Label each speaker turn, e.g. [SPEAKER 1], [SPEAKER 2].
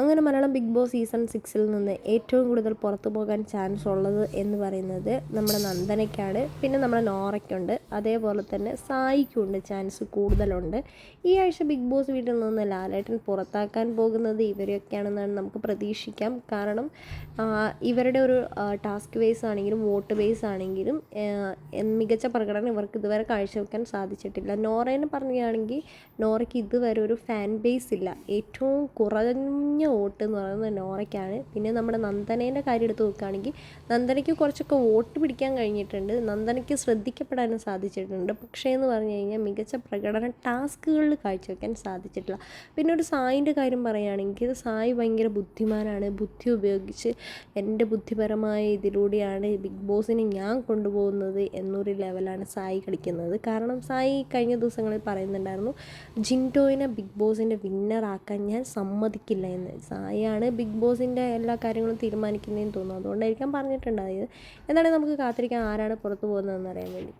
[SPEAKER 1] അങ്ങനെ Malayalam big boss season സിക്സിൽ നിന്ന് ഏറ്റവും കൂടുതൽ പുറത്തു പോകാൻ ചാൻസ് ഉള്ളത് എന്ന് പറയുന്നത് നമ്മുടെ നന്ദനയ്ക്കാണ്. പിന്നെ നമ്മുടെ നോറയ്ക്കുണ്ട്. അതേപോലെ തന്നെ സായിക്കുണ്ട്. ചാൻസ് കൂടുതലുണ്ട്. ഈ ആഴ്ച ബിഗ് ബോസ് വീട്ടിൽ നിന്ന് ലാലേട്ടൻ പുറത്താക്കാൻ പോകുന്നത് ഇവരെയൊക്കെയാണെന്നാണ് നമുക്ക് പ്രതീക്ഷിക്കാം. കാരണം ഇവരുടെ ഒരു ടാസ്ക് ബേസ് ആണെങ്കിലും വോട്ട് ബേസ് ആണെങ്കിലും മികച്ച പ്രകടനം ഇവർക്ക് ഇതുവരെ കാഴ്ചവെക്കാൻ സാധിച്ചിട്ടില്ല. നോറേനെ പറയുകയാണെങ്കിൽ നോറയ്ക്ക് ഇതുവരെ ഒരു ഫാൻ ബേസ് ഇല്ല. ഏറ്റവും കുറഞ്ഞ വോട്ട് എന്ന് പറയുന്നത് നോറയ്ക്കാണ്. പിന്നെ നമ്മുടെ നന്ദനേന്റെ കാര്യം എടുത്ത് നോക്കുകയാണെങ്കിൽ നന്ദനയ്ക്ക് കുറച്ചൊക്കെ വോട്ട് പിടിക്കാൻ കഴിഞ്ഞിട്ടുണ്ട്. നന്ദനയ്ക്ക് ശ്രദ്ധിക്കപ്പെടാനും സാധിച്ചിട്ടുണ്ട്. പക്ഷേ എന്ന് പറഞ്ഞു കഴിഞ്ഞാൽ മികച്ച പ്രകടന ടാസ്കുകളിൽ കാഴ്ചവെക്കാൻ സാധിച്ചിട്ടില്ല. പിന്നെ ഒരു സായിന്റെ കാര്യം പറയുകയാണെങ്കിൽ സായി ഭയങ്കര ബുദ്ധിമാനാണ്. ബുദ്ധി ഉപയോഗിച്ച് എന്റെ ബുദ്ധിപരമായ ഇതിലൂടെയാണ് ബിഗ് ബോസിനെ ഞാൻ കൊണ്ടുപോകുന്നത് എന്നൊരു ലെവലാണ് സായി കളിക്കുന്നത്. കാരണം സായി കഴിഞ്ഞ ദിവസങ്ങളിൽ പറയുന്നുണ്ടായിരുന്നു ജിന്റോയിനെ ബിഗ് ബോസിന്റെ വിന്നറാക്കാൻ ഞാൻ സമ്മതിക്കില്ല എന്ന്. സായിയാണ് ബിഗ് ബോസിന്റെ എല്ലാ കാര്യങ്ങളും തീരുമാനിക്കുന്നതെന്ന് തോന്നുന്നു. അതുകൊണ്ടായിരിക്കാം പറഞ്ഞിട്ടുണ്ടായത് എന്നാലും നമുക്ക് കാത്തിരിക്കാം ആരാണ് പുറത്തു പോകുന്നതെന്ന് അറിയാൻ വേണ്ടി.